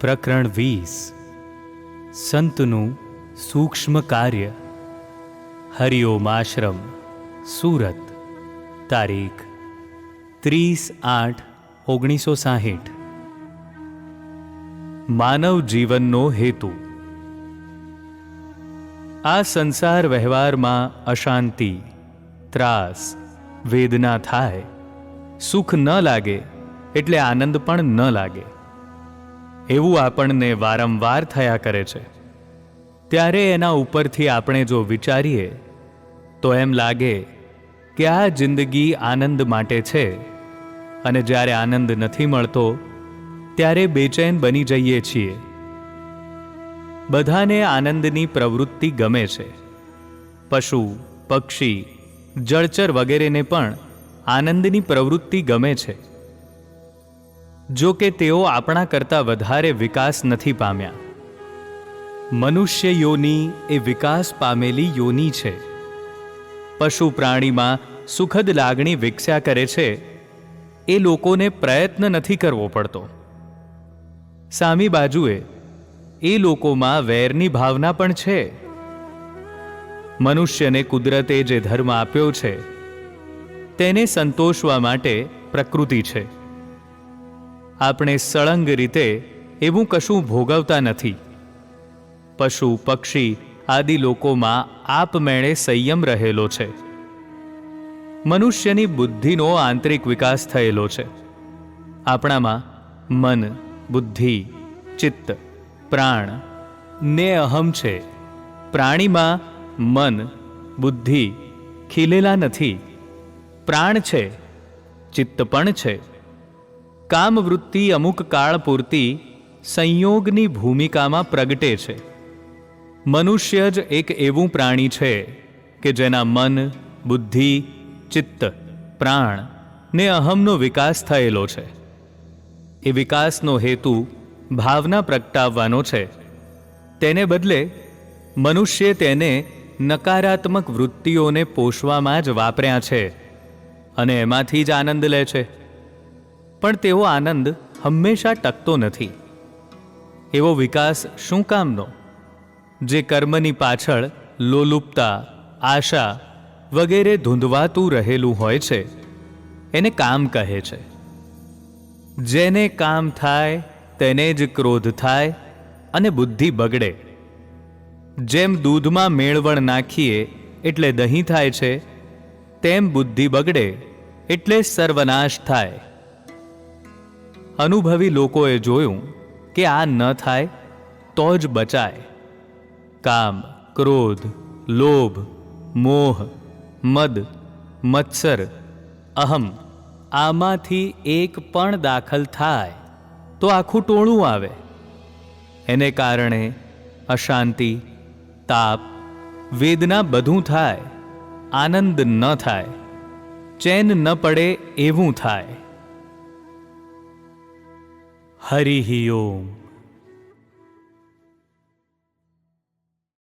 પ્રકરણ વીસ. સંતનું સૂક્ષ્મ કાર્ય. હરિઓમ આશ્રમ સુરત. તારીખ ત્રીસ આઠ ઓગણીસો સાહીઠ. માનવ જીવનનો હેતુ. આ સંસાર વ્યવહારમાં અશાંતિ, ત્રાસ, વેદના થાય. સુખ ન લાગે, એટલે આનંદ પણ ન લાગે. એવું આપણને વારંવાર થયા કરે છે. ત્યારે એના ઉપરથી આપણે જો વિચારીએ, તો એમ લાગે કે આ જિંદગી આનંદ માટે છે. અને જ્યારે આનંદ નથી મળતો, ત્યારે બેચેન બની જઈએ છીએ. બધાને આનંદની પ્રવૃત્તિ ગમે છે. પશુ, પક્ષી, જળચર વગેરેને પણ આનંદની પ્રવૃત્તિ ગમે છે. જો કે તેઓ આપણા કરતાં વધારે વિકાસ નથી પામ્યા. મનુષ્ય યોની એ વિકાસ પામેલી યોની છે. પશુ પ્રાણીમાં સુખદ લાગણી વિકસ્યા કરે છે. એ લોકોને પ્રયત્ન નથી કરવો પડતો. સામી બાજુએ, એ લોકોમાં વેરની ભાવના પણ છે. મનુષ્યને કુદરતે જે ધર્મ આપ્યો છે, તેને સંતોષવા માટે પ્રકૃતિ છે. આપણે સળંગ રીતે એવું કશું ભોગવતા નથી. પશુ, પક્ષી આદિ લોકોમાં આપમેળે સંયમ રહેલો છે. મનુષ્યની બુદ્ધિનો આંતરિક વિકાસ થયેલો છે. આપણામાં મન, બુદ્ધિ, ચિત્ત, પ્રાણ ને અહમ છે. પ્રાણીમાં મન, બુદ્ધિ ખીલેલા નથી. પ્રાણ છે, ચિત્ત પણ છે. કામવૃત્તિ અમુક કાળ પૂરતી સંયોગની ભૂમિકામાં પ્રગટે છે. મનુષ્ય જ એક એવું પ્રાણી છે કે જેના મન, બુદ્ધિ, ચિત્ત, પ્રાણ ને અહમનો વિકાસ થયેલો છે. એ વિકાસનો હેતુ ભાવના પ્રગટાવવાનો છે. તેને બદલે મનુષ્ય તેને નકારાત્મક વૃત્તિઓને પોષવામાં જ વાપર્યા છે અને એમાંથી જ આનંદ લે છે. પણ તેવો આનંદ હંમેશા ટકતો નથી. એવો વિકાસ શું કામનો? જે કર્મની પાછળ લોલુપતા, આશા વગેરે ધૂંધવાતું રહેલું હોય છે, એને કામ કહે છે. જેને કામ થાય તેને જ ક્રોધ થાય અને બુદ્ધિ બગડે. જેમ દૂધમાં મેળવણ નાખીએ એટલે દહીં થાય છે, તેમ બુદ્ધિ બગડે એટલે સર્વનાશ થાય. અનુભવી લોકોએ જોયું કે આ ન થાય તો જ બચાય. કામ, ક્રોધ, લોભ, મોહ, મદ, મત્સર, અહમ, આમાંથી એક પણ દાખલ થાય તો આખું ટોળું આવે. એને કારણે અશાંતિ, તાપ, વેદના બધું થાય, આનંદ ન થાય, ચેન ન પડે એવું થાય. हरिः ओम्